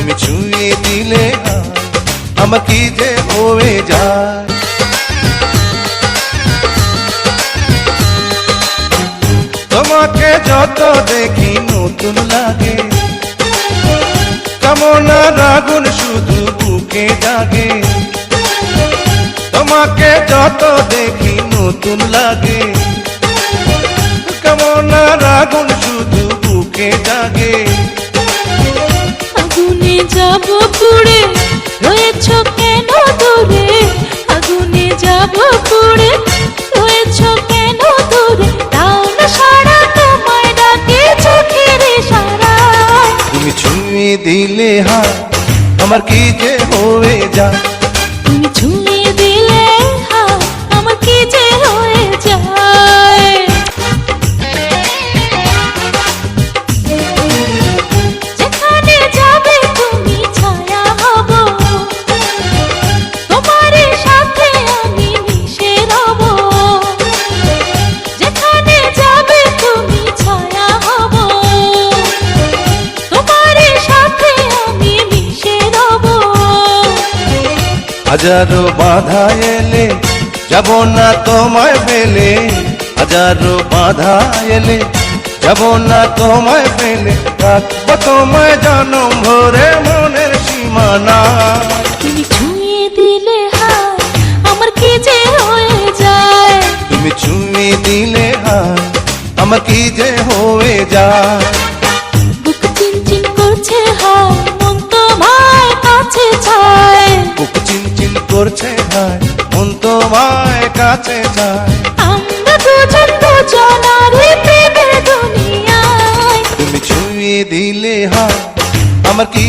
তুমি ছুঁয়ে দিলে হায় আমার কি যে হয়ে যায়? তোমাকে যত দেখি নতুন লাগে কেমন রাগুন শুধু বুকে জাগে। তোমাকে যত দেখি নতুন লাগে কেমন রাগুন শুধু বুকে জাগে। যাব পুড়ে? রয়েছ কেন দূরে? আগুনে যাব পুড়ে? রয়েছ কেন দূরে? তাও না সারা তোমায় ডাকে চোখের সারায় তুমি ছুঁয়ে দিলে হাত আমার কি যে হয়ে যায়? তুমি ছুঁয়ে দিলে হাত আমার কি যে হয়ে হাজারো বাধা এলে যাব না তোমায় ফেলে হাজারো বাধা এলে যাব না তোমায় ফেলে রাখব তোমায় জনম ভরে মনের সীমানা তুমি ছুঁয়ে দিলে হাত আমার কি যে হয়ে যায়? তুমি ছুঁয়ে দিলে হাত আমার কি যে হয়ে যায়? কাছে যায়। তুমি ছুঁয়ে দিলে হয় আমার কি